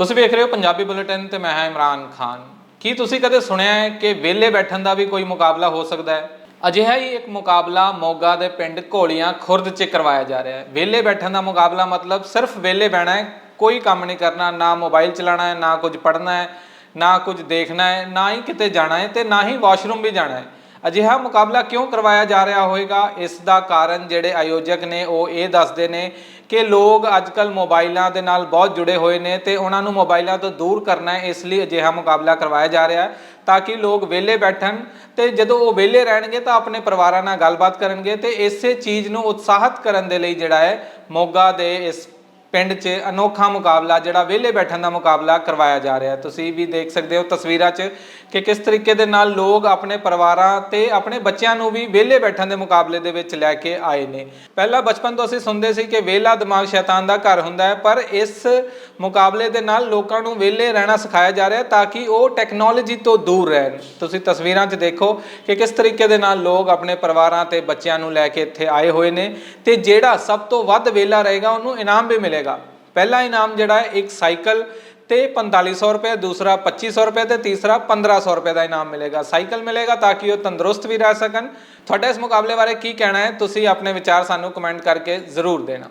ਤੁਸੀਂ ਵੇਖ ਰਹੇ ਹੋ ਪੰਜਾਬੀ ਬੁਲੇਟਿਨ ਤੇ ਮੈਂ ਹਾਂ ਇਮਰਾਨ ਖਾਨ। ਕੀ ਤੁਸੀਂ ਕਦੇ ਸੁਣਿਆ ਹੈ ਕਿ ਵਿਹਲੇ ਬੈਠਣ ਦਾ ਵੀ ਕੋਈ ਮੁਕਾਬਲਾ ਹੋ ਸਕਦਾ ਹੈ? ਅਜਿਹਾ ਹੀ ਇੱਕ ਮੁਕਾਬਲਾ ਮੋਗਾ ਦੇ ਪਿੰਡ ਘੋਲੀਆਂ ਖੁਰਦ 'ਚ ਕਰਵਾਇਆ ਜਾ ਰਿਹਾ ਹੈ। ਵਿਹਲੇ ਬੈਠਣ ਦਾ ਮੁਕਾਬਲਾ ਮਤਲਬ ਸਿਰਫ ਵਿਹਲੇ ਬਹਿਣਾ ਹੈ, ਕੋਈ ਕੰਮ ਨਹੀਂ ਕਰਨਾ, ਨਾ ਮੋਬਾਈਲ ਚਲਾਉਣਾ ਹੈ, ਨਾ ਕੁਝ ਪੜ੍ਹਨਾ ਹੈ, ਨਾ ਕੁਝ ਦੇਖਣਾ ਹੈ, ਨਾ ਹੀ ਕਿਤੇ ਜਾਣਾ ਹੈ ਤੇ ਨਾ ਹੀ ਵਾਸ਼ਰੂਮ ਵੀ ਜਾਣਾ ਹੈ। ਅਜਿਹਾ ਮੁਕਾਬਲਾ ਕਿਉਂ ਕਰਵਾਇਆ ਜਾ ਰਿਹਾ ਹੋਵੇਗਾ ਇਸ ਦਾ ਕਾਰਨ ਜਿਹੜੇ ਆਯੋਜਕ ਨੇ ਉਹ ਇਹ ਦੱਸਦੇ ਨੇ ਕਿ ਲੋਕ ਅੱਜਕੱਲ ਮੋਬਾਈਲਾਂ ਦੇ ਨਾਲ ਬਹੁਤ ਜੁੜੇ ਹੋਏ ਨੇ ਤੇ ਉਹਨਾਂ ਨੂੰ ਮੋਬਾਈਲਾਂ ਤੋਂ ਦੂਰ ਕਰਨਾ ਹੈ, ਇਸ ਲਈ ਅਜਿਹਾ ਮੁਕਾਬਲਾ ਕਰਵਾਇਆ ਜਾ ਰਿਹਾ ਹੈ ਤਾਂ ਕਿ ਲੋਕ ਵਿਹਲੇ ਬੈਠਣ ਤੇ ਜਦੋਂ ਉਹ ਵਿਹਲੇ ਰਹਿਣਗੇ ਤਾਂ ਆਪਣੇ ਪਰਿਵਾਰਾਂ ਨਾਲ ਗੱਲਬਾਤ ਕਰਨਗੇ ਤੇ ਇਸੇ ਚੀਜ਼ ਨੂੰ ਉਤਸ਼ਾਹਿਤ ਕਰਨ ਦੇ ਲਈ ਜਿਹੜਾ ਹੈ ਮੋਗਾ ਦੇ ਇਸ ਪਿੰਡ 'ਚ ਅਨੋਖਾ ਮੁਕਾਬਲਾ, ਜਿਹੜਾ ਵਿਹਲੇ ਬੈਠਣ ਦਾ ਮੁਕਾਬਲਾ ਕਰਵਾਇਆ ਜਾ ਰਿਹਾ ਤੁਸੀਂ ਵੀ ਦੇਖ ਸਕਦੇ ਹੋ ਤਸਵੀਰਾਂ 'ਚ ਕਿ ਕਿਸ ਤਰੀਕੇ ਦੇ ਨਾਲ ਲੋਕ ਆਪਣੇ ਪਰਿਵਾਰਾਂ ਤੇ ਆਪਣੇ ਬੱਚਿਆਂ ਨੂੰ ਵੀ ਵਿਹਲੇ ਬੈਠਣ ਦੇ ਮੁਕਾਬਲੇ ਦੇ ਵਿੱਚ ਲੈ ਕੇ ਆਏ ਨੇ। ਪਹਿਲਾਂ ਬਚਪਨ ਤੋਂ ਅਸੀਂ ਸੁਣਦੇ ਸੀ ਕਿ ਵਿਹਲਾ ਦਿਮਾਗ ਸ਼ੈਤਾਨ ਦਾ ਘਰ ਹੁੰਦਾ ਹੈ, ਪਰ ਇਸ ਮੁਕਾਬਲੇ ਦੇ ਨਾਲ ਲੋਕਾਂ ਨੂੰ ਵਿਹਲੇ ਰਹਿਣਾ ਸਿਖਾਇਆ ਜਾ ਰਿਹਾ ਤਾਂ ਕਿ ਉਹ ਟੈਕਨੋਲੋਜੀ ਤੋਂ ਦੂਰ ਰਹਿਣ। ਤੁਸੀਂ ਤਸਵੀਰਾਂ 'ਚ ਦੇਖੋ ਕਿ ਕਿਸ ਤਰੀਕੇ ਦੇ ਨਾਲ ਲੋਕ ਆਪਣੇ ਪਰਿਵਾਰਾਂ ਤੇ ਬੱਚਿਆਂ ਨੂੰ ਲੈ ਕੇ ਇੱਥੇ ਆਏ ਹੋਏ ਨੇ ਤੇ ਜਿਹੜਾ ਸਭ ਤੋਂ ਵੱਧ ਵਿਹਲਾ ਰਹੇਗਾ, ਉਹਨੂੰ ਇਨਾਮ ਵੀ ਮਿਲੇਗਾ ਪਹਿਲਾ ਇਨਾਮ ਜਿਹੜਾ ਹੈ, ਇੱਕ ਸਾਈਕਲ ਤੇ 4500 ਰੁਪਏ, ਦੂਸਰਾ 2500 ਰੁਪਏ ਤੇ ਤੀਸਰਾ 1500 ਰੁਪਏ ਦਾ ਇਨਾਮ ਮਿਲੇਗਾ। ਸਾਈਕਲ ਮਿਲੇਗਾ ਤਾਂ ਕਿ ਉਹ ਤੰਦਰੁਸਤ ਵੀ ਰਹਿ ਸਕਣ। ਤੁਹਾਡਾ ਇਸ ਮੁਕਾਬਲੇ ਬਾਰੇ ਕੀ ਕਹਿਣਾ ਹੈ, ਤੁਸੀਂ ਆਪਣੇ ਵਿਚਾਰ ਸਾਨੂੰ ਕਮੈਂਟ ਕਰਕੇ ਜ਼ਰੂਰ ਦੇਣਾ।